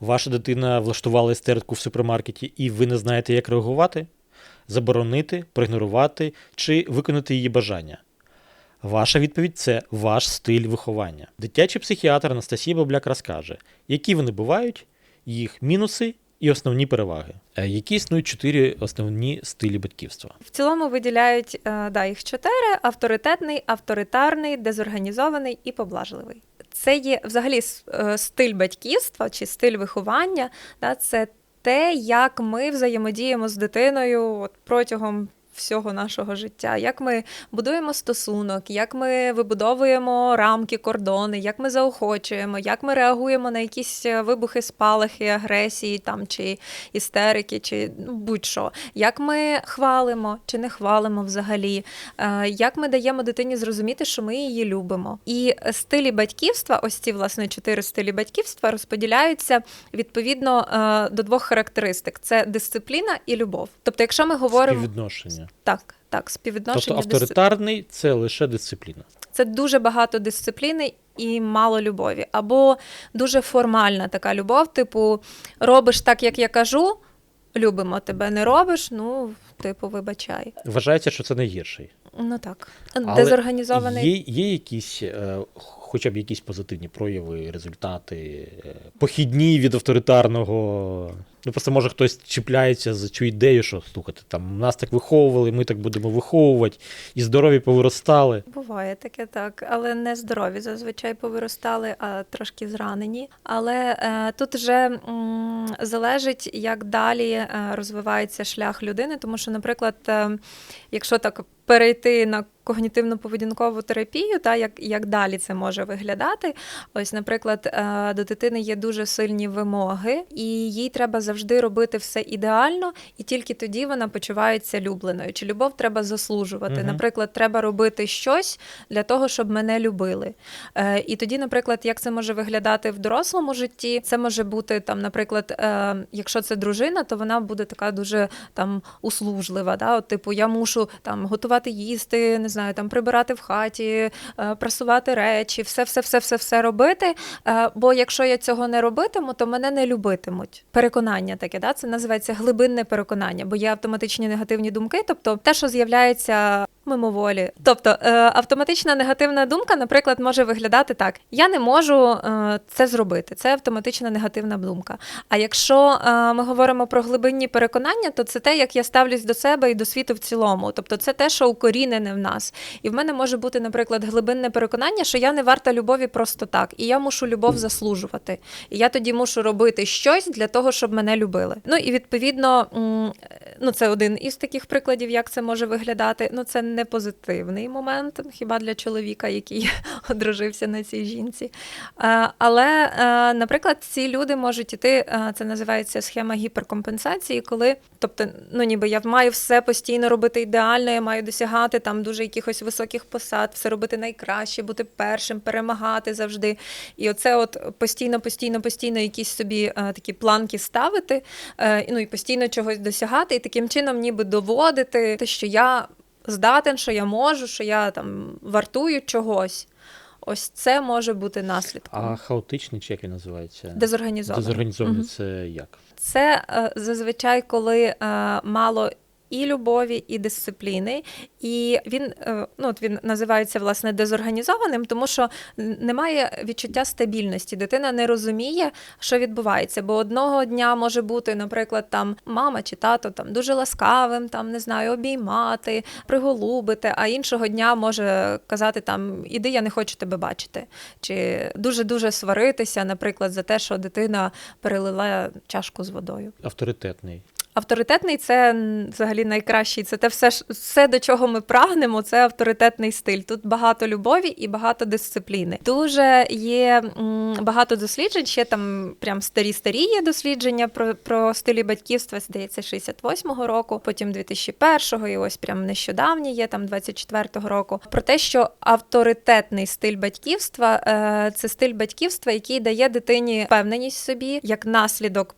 Ваша дитина влаштувала істерику в супермаркеті, і ви не знаєте, як реагувати? Заборонити, проігнорувати чи виконати її бажання. Ваша відповідь це ваш стиль виховання. Дитячий психіатр Анастасія Бабляк розкаже, які вони бувають, їх мінуси і основні переваги. Е, Які існують чотири основні стилі батьківства. В цілому виділяють е, да, їх чотири: авторитетний, авторитарний, дезорганізований і поблажливий. Це є взагалі е, стиль батьківства чи стиль виховання. Да, це те, як ми взаємодіємо з дитиною от, протягом всього нашого життя, як ми будуємо стосунок, як ми вибудовуємо рамки, кордони, як ми заохочуємо, як ми реагуємо на якісь е, вибухи, спалахи, агресії там чи істерики, чи ну, будь-що, як ми хвалимо чи не хвалимо взагалі, е, як ми даємо дитині зрозуміти, що ми її любимо. І стилі батьківства, ось ці власне чотири стилі батьківства, розподіляються відповідно е, до двох характеристик: це дисципліна і любов. Тобто, якщо ми говоримо Співвідношення. Так, так, Тобто співвідношення дисципліни. авторитарний це лише дисципліна. Це дуже багато дисципліни і мало любові. Або дуже формальна така любов, типу, робиш так, як я кажу, любимо тебе, не робиш, ну, типу, вибачай. Вважається, що це найгірший. Ну так. Але Дезорганізований. Є, є якісь, е, хоча б якісь позитивні прояви, результати, е, похідні від авторитарного. Ну, просто може хтось чіпляється за цю ідею, що слухайте, там нас так виховували, ми так будемо виховувати, і здорові повиростали. Буває таке так, але не здорові зазвичай повиростали, а трошки зранені. Але е, тут вже м, залежить, як далі е, розвивається шлях людини, тому що, наприклад, е, якщо так перейти на когнітивно-поведінкову терапію, та як, як далі це може виглядати. Ось, наприклад, е, до дитини є дуже сильні вимоги, і їй треба завжди робити все ідеально, і тільки тоді вона почувається любленою. Чи любов треба заслужувати? Мгм. Наприклад, треба робити щось для того, щоб мене любили. Е, І тоді, наприклад, як це може виглядати в дорослому житті? Це може бути там, наприклад, е, якщо це дружина, то вона буде така дуже там услужлива. Да? От, типу, я мушу там готувати їсти, не знаю, там прибирати в хаті, е, прасувати речі, все, все, все, все, все робити. Е, Бо якщо я цього не робитиму, то мене не любитимуть. Переконання таке, да? це називається глибинне переконання, бо є автоматичні негативні думки, тобто те, що з'являється мимоволі. Тобто е, автоматична негативна думка, наприклад, може виглядати так: я не можу е, це зробити. Це автоматична негативна думка. А якщо е, ми говоримо про глибинні переконання, то це те, як я ставлюсь до себе і до світу в цілому. Тобто, це те, що укорінене в нас. І в мене може бути, наприклад, глибинне переконання, що я не варта любові просто так, і я мушу любов заслужувати. І я тоді мушу робити щось для того, щоб мене любили. Ну і відповідно, ну це один із таких прикладів, як це може виглядати. Ну це не позитивний момент, хіба для чоловіка, який одружився на цій жінці. Е, Але, е, наприклад, ці люди можуть іти, е, це називається схема гіперкомпенсації, коли, тобто, ну ніби я маю все постійно робити ідеально, я маю досягати там дуже якихось високих посад, все робити найкраще, бути першим, перемагати завжди. І оце от постійно, постійно, постійно якісь собі такі планки ставити, ну і постійно чогось досягати, і таким чином ніби доводити те, що я здатен, що я можу, що я там вартую чогось. Ось це може бути наслідком. А хаотичний, чи як він називається? Дезорганізований. Дезорганізований угу. це як? Це е, зазвичай, коли е, мало і любові, і дисципліни, і він, е, ну, от він називається власне дезорганізованим, тому що немає відчуття стабільності. Дитина не розуміє, що відбувається. Бо одного дня може бути, наприклад, там мама чи тато там дуже ласкавим, там не знаю, обіймати, приголубити, а іншого дня може казати там іди, я не хочу тебе бачити. Чи дуже дуже сваритися, наприклад, за те, що дитина перелила чашку з водою. Авторитетний. Авторитетний це взагалі найкращий. Це те все, все, до чого ми прагнемо, це авторитетний стиль. Тут багато любові і багато дисципліни. Дуже є багато досліджень. Ще там прям старі старі є дослідження про, про стилі батьківства, здається, 68-го року, потім 2001-го, і ось прям нещодавні є там 24-го року. Про те, що авторитетний стиль батьківства е, це стиль батьківства, який дає дитині впевненість собі як наслідок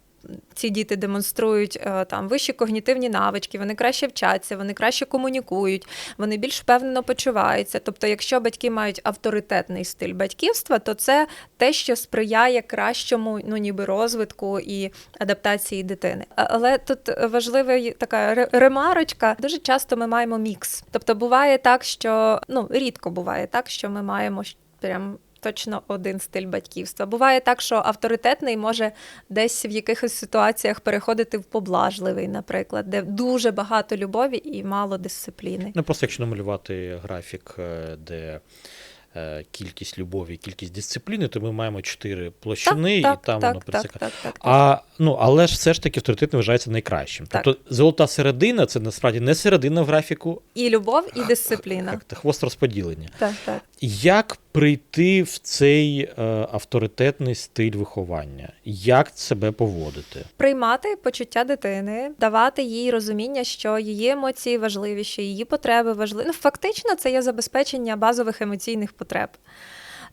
ці діти демонструють е, там вищі когнітивні навички, вони краще вчаться, вони краще комунікують, вони більш впевнено почуваються. Тобто, якщо батьки мають авторитетний стиль батьківства, то це те, що сприяє кращому ну ніби розвитку і адаптації дитини. Але тут важлива така ремарочка. Дуже часто ми маємо мікс. Тобто буває так, що ну рідко буває так, що ми маємо прям. Точно один стиль батьківства. Буває так, що авторитетний може десь в якихось ситуаціях переходити в поблажливий, наприклад, де дуже багато любові і мало дисципліни. Ну, просто якщо намалювати графік, е, де е, кількість любові, кількість дисципліни, то ми маємо чотири площини, і там воно так, так, пересікає. так, так, так. А, ну, але ж все ж таки авторитет вважається найкращим. Так. Тобто золота середина це насправді не середина в графіку, І любов, і дисципліна. це хвост розподілення. Так, так. Як прийти в цей е, авторитетний стиль виховання? Як себе поводити? Приймати почуття дитини, давати їй розуміння, що її емоції важливіші, її потреби важливі. Ну, фактично, це є забезпечення базових емоційних потреб.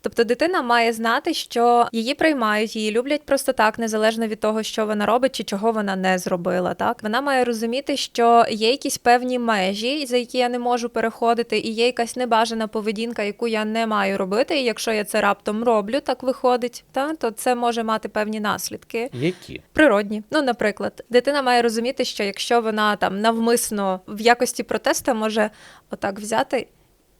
Тобто дитина має знати, що її приймають, її люблять просто так, незалежно від того, що вона робить чи чого вона не зробила. Так вона має розуміти, що є якісь певні межі, за які я не можу переходити, і є якась небажана поведінка, яку я не маю робити. І якщо я це раптом роблю, так виходить, та то це може мати певні наслідки. Які? Природні. Ну, наприклад, дитина має розуміти, що якщо вона там навмисно в якості протеста може отак взяти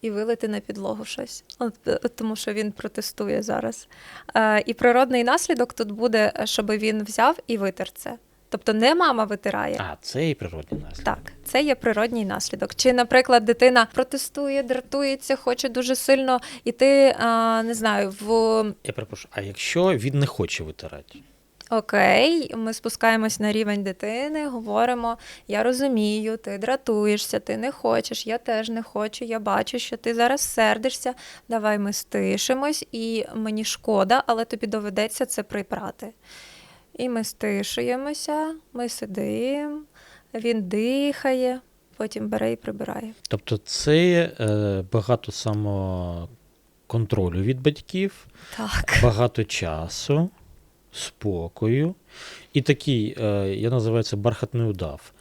і вилити на підлогу щось, От, е, тому що він протестує зараз. Е, і природний наслідок тут буде, щоб він взяв і витер це. Тобто не мама витирає. А, це і природні наслідки. Так, це є природній наслідок. Чи, наприклад, дитина протестує, дратується, хоче дуже сильно іти, а, не знаю, в Я перепрошую, а якщо він не хоче витирати? Окей, ми спускаємось на рівень дитини, говоримо: я розумію, ти дратуєшся, ти не хочеш, я теж не хочу, я бачу, що ти зараз сердишся. Давай ми стишимось, і мені шкода, але тобі доведеться це прибрати. І ми стишуємося, ми сидимо, він дихає, потім бере і прибирає. Тобто це е, багато самоконтролю від батьків, Так. багато часу, спокою і такий, е, я називаю це бархатний удав.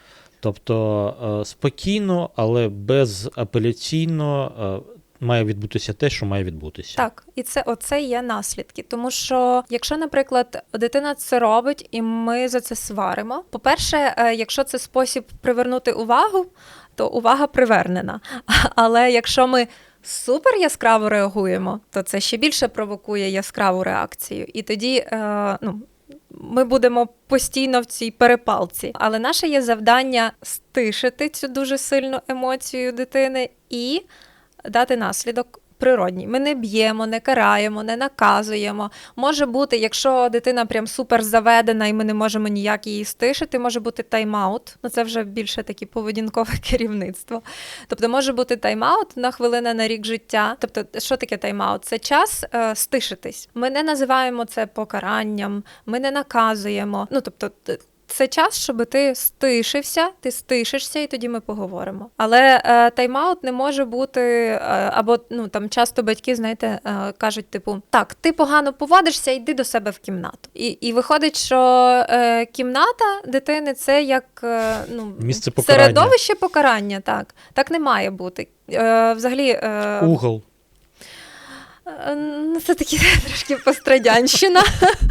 Тобто е, спокійно, але безапеляційно е, має відбутися те, що має відбутися. Так, і це оце є наслідки. Тому що, якщо, наприклад, дитина це робить, і ми за це сваримо. По-перше, якщо це спосіб привернути увагу, то увага привернена. Але якщо ми супер яскраво реагуємо, то це ще більше провокує яскраву реакцію. І тоді е, ну, ми будемо постійно в цій перепалці. Але наше є завдання стишити цю дуже сильну емоцію дитини і дати наслідок. Природній. Ми не б'ємо, не караємо, не наказуємо. Може бути, якщо дитина прям супер заведена і ми не можемо ніяк її стишити, може бути тайм-аут. Ну це вже більше таке поведінкове керівництво. Тобто може бути тайм-аут на хвилина на рік життя. Тобто, що таке тайм-аут? Це час е, стишитись. Ми не називаємо це покаранням, ми не наказуємо. Ну тобто. Це час, щоб ти стишився, ти стишишся, і тоді ми поговоримо. Але е, тайм-аут не може бути, е, або ну там часто батьки, знаєте, е, кажуть, типу, так, ти погано поводишся, йди до себе в кімнату. І, і виходить, що е, кімната дитини це як е, ну, Місце покарання. середовище покарання. Так, так не має бути. Е, взагалі, е, Угол. Ну, це такі трошки пострадянщина.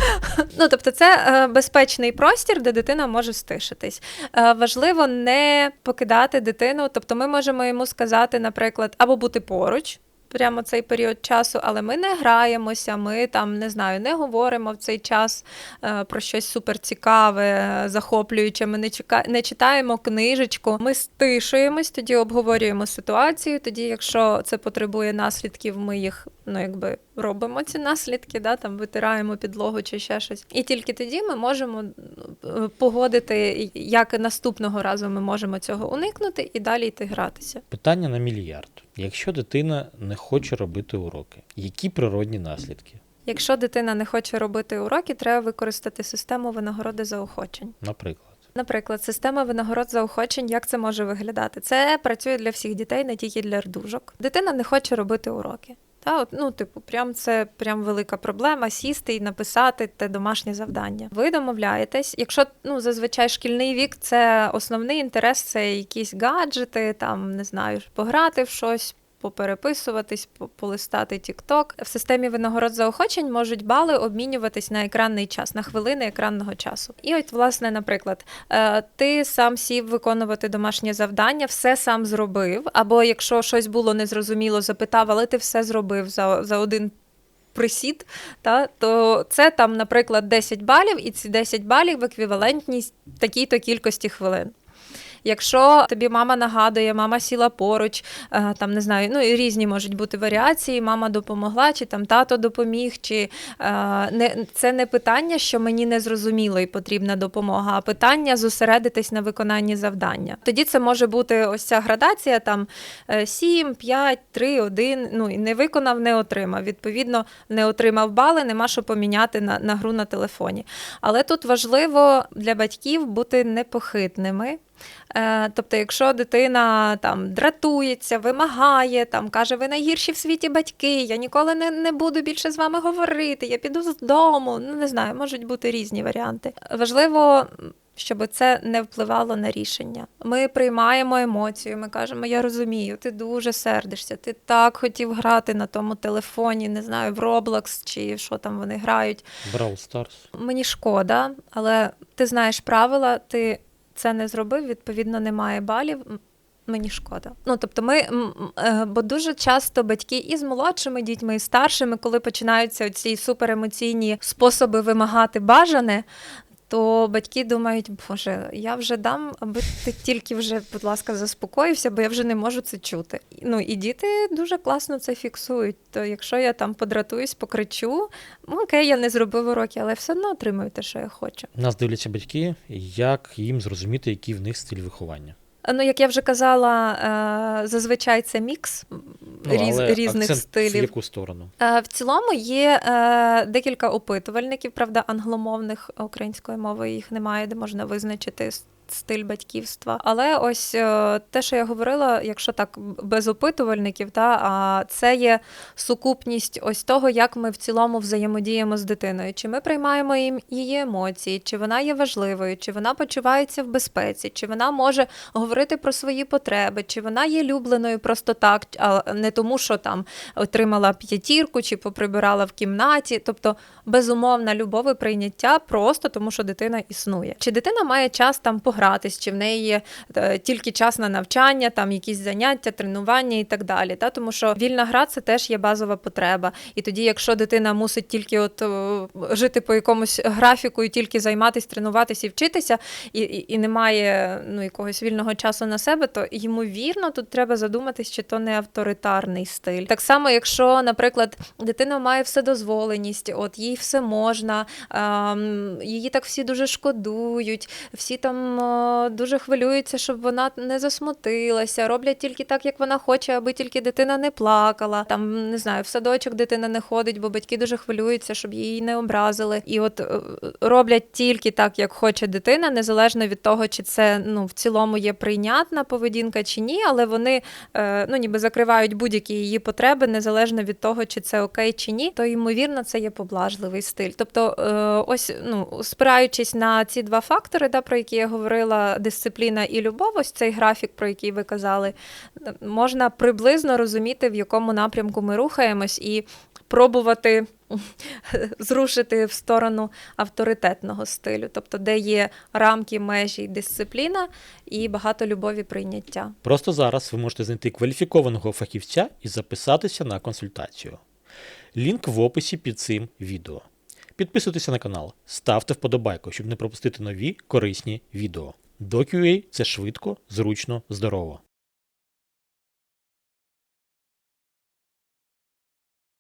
ну, тобто, це е, безпечний простір, де дитина може стишитись. Е, важливо не покидати дитину. Тобто, ми можемо йому сказати, наприклад, або бути поруч. Прямо цей період часу, але ми не граємося, ми там не знаю, не говоримо в цей час е, про щось суперцікаве, захоплююче. Ми не чека... не читаємо книжечку. Ми стишуємось, тоді обговорюємо ситуацію. Тоді, якщо це потребує наслідків, ми їх ну якби робимо ці наслідки, да, там витираємо підлогу чи ще щось. І тільки тоді ми можемо е, погодити, як наступного разу ми можемо цього уникнути і далі йти гратися. Питання на мільярд. Якщо дитина не хоче робити уроки, які природні наслідки? Якщо дитина не хоче робити уроки, треба використати систему винагороди заохочень. Наприклад. Наприклад, система винагород заохочень, як це може виглядати? Це працює для всіх дітей, не тільки для рдужок. Дитина не хоче робити уроки. Та, от, ну, типу, прям це прям велика проблема сісти і написати те домашнє завдання. Ви домовляєтесь, якщо ну, зазвичай шкільний вік, це основний інтерес, це якісь гаджети, там не знаю, пограти в щось. Попереписуватись, по- полистати TikTok. В системі винагород заохочень можуть бали обмінюватись на екранний час, на хвилини екранного часу. І от, власне, наприклад, е, ти сам сів виконувати домашнє завдання, все сам зробив. Або якщо щось було незрозуміло, запитав, але ти все зробив за, за один. Присід, та, то це там, наприклад, 10 балів, і ці 10 балів еквівалентність такій-то кількості хвилин. Якщо тобі мама нагадує, мама сіла поруч, е, там не знаю, ну і різні можуть бути варіації, мама допомогла, чи там тато допоміг, чи е, не це не питання, що мені не зрозуміло і потрібна допомога, а питання зосередитись на виконанні завдання. Тоді це може бути ось ця градація: там е, 7, 5, 3, 1, Ну і не виконав, не отримав. Відповідно, не отримав бали, нема що поміняти на, на гру на телефоні. Але тут важливо для батьків бути непохитними. Е, Тобто, якщо дитина там дратується, вимагає, там каже, ви найгірші в світі батьки, я ніколи не, не буду більше з вами говорити, я піду з дому. Ну не знаю, можуть бути різні варіанти. Важливо. Щоб це не впливало на рішення. Ми приймаємо емоцію. Ми кажемо: я розумію, ти дуже сердишся, ти так хотів грати на тому телефоні, не знаю, в Roblox чи що там вони грають. Brawl Stars. Мені шкода, але ти знаєш правила, ти це не зробив, відповідно, немає балів. Мені шкода. Ну тобто, ми е, бо дуже часто батьки і з молодшими дітьми, і старшими, коли починаються ці суперемоційні способи вимагати бажане. То батьки думають, боже, я вже дам, аби ти тільки вже, будь ласка, заспокоївся, бо я вже не можу це чути. Ну і діти дуже класно це фіксують. То якщо я там подратуюсь, покричу, ну, окей, я не зробив уроки, але все одно отримую те, що я хочу. Нас дивляться батьки, як їм зрозуміти, який в них стиль виховання. Ну, як я вже казала, е, зазвичай це мікс різ, але різних акцент В стилів. яку сторону? Е, В цілому є е, декілька опитувальників, правда, англомовних українською мовою їх немає, де можна визначити стиль батьківства. Але ось е, те, що я говорила, якщо так без опитувальників, та а це є сукупність ось того, як ми в цілому взаємодіємо з дитиною. Чи ми приймаємо їм її емоції, чи вона є важливою, чи вона почувається в безпеці, чи вона може говорити про свої потреби, чи вона є любленою просто так, а не тому, що там отримала п'ятірку чи поприбирала в кімнаті. Тобто безумовна любов і прийняття просто тому, що дитина існує. Чи дитина має час там погратись, чи в неї є е, тільки час на навчання, там якісь заняття, тренування і так далі. Та? Тому що вільна гра це теж є базова потреба. І тоді, якщо дитина мусить тільки от е, жити по якомусь графіку і тільки займатися, тренуватися і вчитися, і, і, і немає ну, якогось вільного часу на себе, то ймовірно тут треба задуматись, чи то не авторитарний стиль. Так само, якщо, наприклад, дитина має вседозволеність, от їй все можна, ем, її так всі дуже шкодують, всі там е, дуже хвилюються, щоб вона не засмутилася, роблять тільки так, як вона хоче, аби тільки дитина не плакала. Там не знаю, в садочок дитина не ходить, бо батьки дуже хвилюються, щоб її не образили. І от е, роблять тільки так, як хоче дитина, незалежно від того, чи це ну в цілому є прийнятна поведінка чи ні, але вони е, ну ніби закривають будь-які її потреби, незалежно від того, чи це окей чи ні, то ймовірно це є поблажливий стиль. Тобто, ось ну спираючись на ці два фактори, да, про які я говорила, дисципліна і любов, ось цей графік, про який ви казали, можна приблизно розуміти, в якому напрямку ми рухаємось, і пробувати зрушити в сторону авторитетного стилю, тобто де є рамки, межі, дисципліна і багато любові прийняття. Просто зараз ви можете знайти кваліфікованого фахівця і записатися на консультацію. Лінк в описі під цим відео. Підписуйтеся на канал, ставте вподобайку, щоб не пропустити нові корисні відео. DoQA – це швидко, зручно, здорово.